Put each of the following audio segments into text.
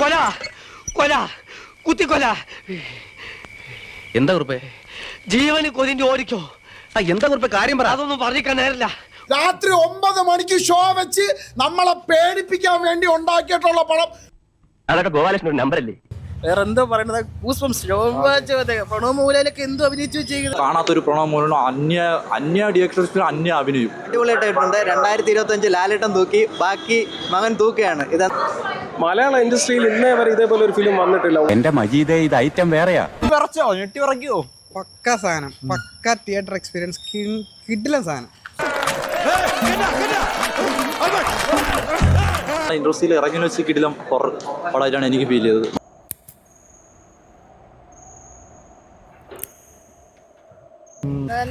കൊല. കൊല. കുത്തിക്കൊല എന്താ കുറിപ്പേ? ജീവന് കൊതിന്റെ ഓരിക്കോ. ആ എന്താ കുറിപ്പ്? കാര്യം പറ. അതൊന്നും പറഞ്ഞിക്കാൻ നേരില്ല. രാത്രി ഒമ്പത് മണിക്ക് ഷോ വെച്ച് നമ്മളെ പേടിപ്പിക്കാൻ വേണ്ടി ഉണ്ടാക്കിയിട്ടുള്ള പണം. അതൊക്കെ ഗോപാലകൃഷ്ണൻ നമ്പർ അല്ലേ വേറെ എന്തോ പറയണത് ഗൂസ്ബംസ് പ്രണവ് മൂലയിലൊക്കെ എന്തോ അഭിനയിച്ചു വെച്ചിരിക്കുന്നത് കാണാത്തൊരു പ്രണവ് മൂലനോ അന്യ അന്യ ഡിയക്ടേഴ്സിൽ അന്യ അഭിനയം. അടിപൊളിയായിട്ടുണ്ട് രണ്ടായിരത്തി ഇരുപത്തി അഞ്ച് ലാലേട്ടൻ തൂക്കി. ബാക്കി മകൻ തൂക്കുകയാണ്. ഇത് മലയാള ഇൻഡസ്ട്രിയിൽ ഇന്നേ വരെ ഇതേപോലെ ഒരു ഫിലിം വന്നിട്ടില്ല. എന്റെ മജീദേ ഇത് ഐറ്റം വേറെയാ. വിറച്ചോ? ഞെട്ടി വിറയ്ക്കോ പക്ക സാധനം. പക്ക തിയേറ്റർ എക്സ്പീരിയൻസ് കിട്ടില്ല സാധനം. ഇൻഡസ്ട്രിയിൽ ഇറങ്ങി വെച്ച് കിടിലം ഹൊറർ പടമായിട്ടാണ് എനിക്ക് ഫീൽ ചെയ്തത്.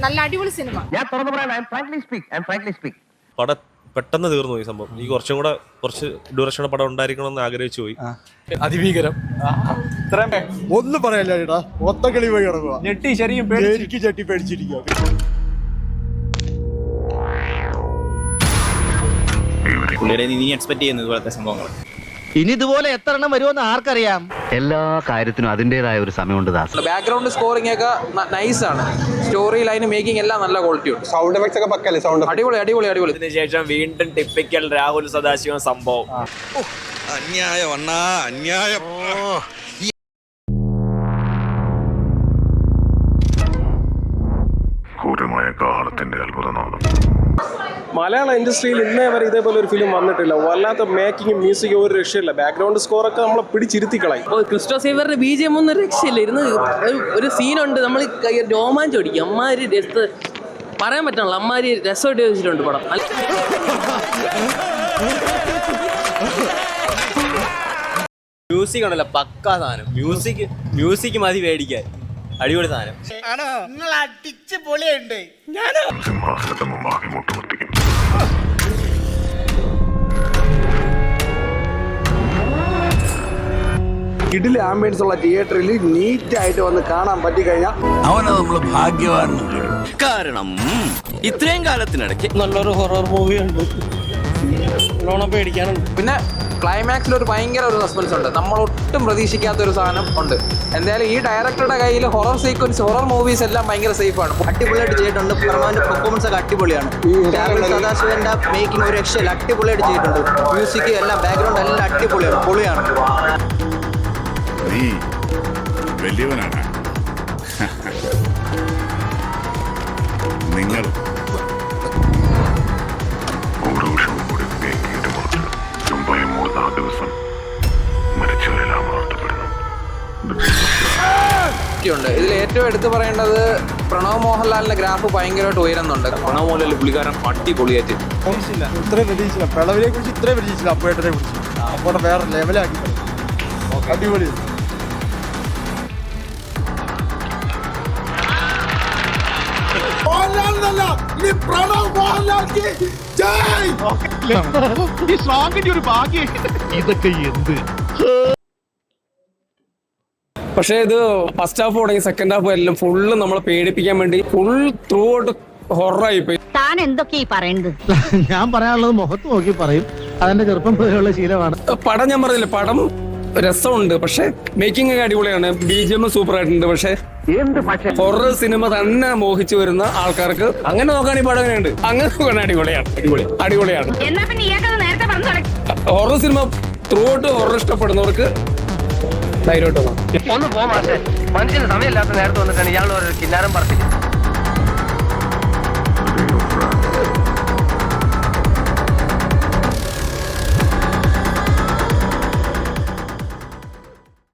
നല്ല അടിപൊളി സിനിമ ഞാൻ തുറന്നു പറയാൻ frankly speak I frankly speak പടം പെട്ടെന്ന് തീർന്നു ഈ സംഭവം. ഈ കുറച്ചും കൂടെ കുറച്ച് ഡ്യൂറേഷൻ പടം ഉണ്ടായിരിക്കണം എന്ന് ആഗ്രഹിച്ചു പോയി. അതിഭീകരം. ഒന്നും പറയല്ല ചേട്ടാ. കളി പോയി കിടക്കുക ഞെട്ടി ശരിയും എനിക്ക് ചട്ടി പേടിച്ചിരിക്കുക പുള്ളിയുടെ നീ എക്സ്പെക്ട് ചെയ്യുന്ന ഇതുപോലത്തെ സംഭവങ്ങൾ ഇനി ഇതുപോലെ എത്ര എണ്ണം വരുമെന്ന് ആർക്കറിയാം? എല്ലാ കാര്യത്തിനും അതിന്റെതായ ഒരു സമയമുണ്ട് ദാസ്. ബാക്ക്ഗ്രൗണ്ട് സ്കോറിംഗ് ഒക്കെ നൈസ് ആണ്. സ്റ്റോറി ലൈൻ മേക്കിംഗ് എല്ലാം നല്ല ക്വാളിറ്റി ഉണ്ട്. സൗണ്ട് എഫക്ട്സ് ഒക്കെ പക്കല്ലേ സൗണ്ട് അടിപൊളി അടിപൊളി അടിപൊളി. ശേഷം വീണ്ടും ടിപ്പിക്കൽ രാഹുൽ സദാശിവം സംഭവം. അന്യായം അണ്ണാ അന്യായം. ക്രൂരമായ കാലത്തിന്റെ അത്ഭുതനാദം മലയാള ഇൻഡസ്ട്രിയിൽ ഇന്നേ വരെ ഇതേപോലെ ഒരു ഫിലിം വന്നിട്ടില്ല. വല്ലാത്ത മേക്കിംഗ് മ്യൂസിക് ഒരു രക്ഷയില്ല. ബാക്ക്ഗ്രൗണ്ട് സ്കോർ ഒക്കെ നമ്മളെ പിടിച്ചിരുത്തി കളയും. ക്രിസ്റ്റോ സേവറിന്റെ ബി ജി എം ഒന്നും രക്ഷയില്ല. ഇരുന്ന് ഒരു- സീനുണ്ട് നമ്മൾ രോമാഞ്ചം ചോടിക്കും അമ്മാര് രസ പറയാൻ പറ്റണല്ലോ. അമ്മാര് രസമായിട്ട് വെച്ചിട്ടുണ്ട് പടം. മ്യൂസിക് ഉണ്ടല്ലോ പക്ക സാധനം. മ്യൂസിക് മ്യൂസിക് മതി മേടിക്കാൻ. അടിപൊളി സാധനം. സിംഹാസനത്തെ കിടിലെ ആംബിയൻസ് ഉള്ള തിയേറ്ററിൽ നീറ്റ് ആയിട്ട് വന്ന് കാണാൻ പറ്റി കഴിഞ്ഞാൽ നമ്മൾ നമ്മൾ ഭാഗ്യവാൻ കാരണം ഇത്രയും കാലത്തിനിടയ്ക്ക് നല്ലൊരു ഹൊറർ മൂവി ഉണ്ട്. ലോണ പേടിക്കാനുണ്ട്. പിന്നെ ക്ലൈമാക്സിൽ ഒരു ഭയങ്കര ഒരു സസ്പെൻസ് ഉണ്ട്. നമ്മൾ ഒട്ടും പ്രതീക്ഷിക്കാത്ത ഒരു സാധനം ഉണ്ട്. എന്തായാലും ഈ ഡയറക്ടറുടെ കയ്യിൽ ഹൊറർ സീക്വൻസ് ഹൊറർ മൂവീസ് എല്ലാം ഭയങ്കര സേഫ് ആണ്. അടിപൊളിയായിട്ട് ചെയ്തിട്ടുണ്ട്. പ്രണവിന്റെ പെർഫോമൻസ് ഒക്കെ അടിപൊളിയാണ്. സദാശിവന്റെ മേക്കിംഗ് ഒരു രക്ഷയിൽ അടിപൊളിയായിട്ട് ചെയ്തിട്ടുണ്ട്. മ്യൂസിക് എല്ലാം ബാക്ക്ഗ്രൗണ്ട് എല്ലാം അടിപൊളിയാണ്. പൊളിയാണ്. നീ വലിയവനാണ്. നിങ്ങൾ ഓരോ കൂടി മുറിച്ച് ദിവസം മരിച്ചവരെല്ലാം ഇതിൽ ഏറ്റവും എടുത്തു പറയേണ്ടത് പ്രണവ് മോഹൻലാലിന്റെ ഗ്രാഫ് ഭയങ്കരമായിട്ട് ഉയരുന്നുണ്ട്. പ്രണവ് മോഹൻലാൽ പുള്ളിക്കാരൻ അടിപൊളിയായിട്ട്. ഇത്രയും പ്രതീക്ഷിച്ചില്ല പിളവിനെ കുറിച്ച് ഇത്രയും പ്രതീക്ഷിച്ചില്ല അപ്പോഴത്തെ കുറിച്ച്. അപ്പോൾ വേറെ ലെവലാക്കി അടിപൊളി എന്നല്ല, ഒരു പ്രണവ് ഇതൊക്കെ ജയ് പക്ഷേ ഇത് ഫസ്റ്റ് ഹാഫ് തുടങ്ങി സെക്കൻഡ് ഹാഫ് എല്ലാം ഫുള്ള് നമ്മളെ പേടിപ്പിക്കാൻ വേണ്ടി ഫുൾ ത്രൂ ഔട്ട് ഹൊറായി പോയി. താൻ എന്തൊക്കെ ഈ പറയുന്നത് ഞാൻ പറയാനുള്ളത് മുഖത്ത് നോക്കി പറയും. അതെന്റെ ചെറുപ്പം മുതലുള്ള ശീലമാണ്. പടം ഞാൻ പറഞ്ഞില്ല പടം രസമുണ്ട്. പക്ഷെ മേക്കിംഗ് ഒക്കെ അടിപൊളിയാണ്. ബി ജി എം സൂപ്പർ ആയിട്ടുണ്ട് പക്ഷെ ഹൊറർ സിനിമ തന്നെ മോഹിച്ചു വരുന്ന ആൾക്കാർക്ക് അങ്ങനെ നോക്കാൻ ഈ പടം ഉണ്ട് അങ്ങനെ നോക്കാൻ അടിപൊളിയാണ്. അടിപൊളി. അടിപൊളിയാണ്. എന്നാ പിന്നെ ഇയാൾക്കത് നേരത്തെ പറഞ്ഞു തുടങ്ങി. Horror cinema throughout horror ഇഷ്ടപ്പെടുന്നവർക്ക് ധൈര്യമായിട്ട് പോകാം ഒന്ന് പോ മാഷെ. മനുഷ്യന് സമയമില്ലാത്ത നേരത്തെ വന്നിട്ടാണ് ഇയാളുടെ ഒരു കിന്നാരം പറഞ്ഞു